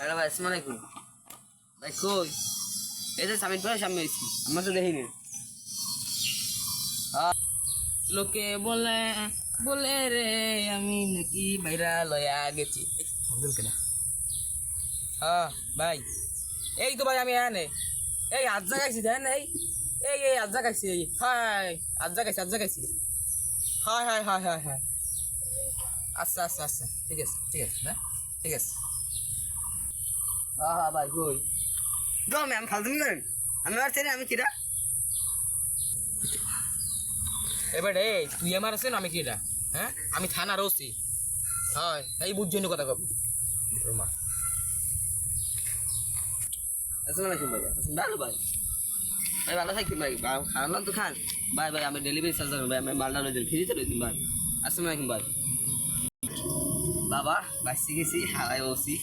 Hello ভাই আসসালামু আলাইকুম। ভাই কই? এই যে সামিট ভাই সামনে এসেছি আমরা তো দেখিনি। আহ, লোকে বলে বলে রে আমি নাকি বাইরা লয়া গেছি। এই, ফোন দিল কেনা? হ্যাঁ ভাই এই তো ভাই আমি এনে এই আজ জাগাইছি দেন এই এই এই আজ জাগাইছি এই হাই আজ জাগাইছি আজ জাগাইছি। Hi hi hi hi hi. আচ্ছা আচ্ছা আচ্ছা ঠিক আছে ঠিক আছে হ্যাঁ ঠিক আছে। হ্যাঁ হ্যাঁ ভাই কই? গো ম্যাম ফালতুমি করেন আমি আর চেনি আমি কিরা? এবার এই তুই আমার আছেন আমি কিরা? হ্যাঁ? আমি থানার ওসি। হয় এই বুঝছনি কথা কব। রোমা আসসালামু আলাইকুম ভাই আসসালাম ভালো ভাই। ভাই ভালো থাকি ভাই। খান তো খান। ভাই ভাই আমি ডেলিভারি চার্জ ভাই। আমি দিন ফ্রিতে লই দিন ভাই। আসসালামু আলাইকুম ভাই। বাবা বাসি গেছি হারাই বসি।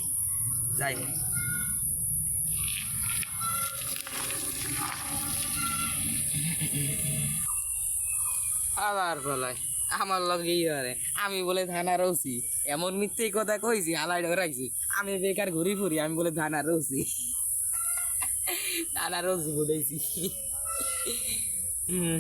যাই আবার বলায় আমার লগে ইয়ারে আমি বলে থানার রসি এমন মিথ্যে কথা কইছি, আলাই রাখছি। আমি বেকার ঘুরি ফুরি, আমি বলে থানার রসি থানার রসি বলেছি। হুম।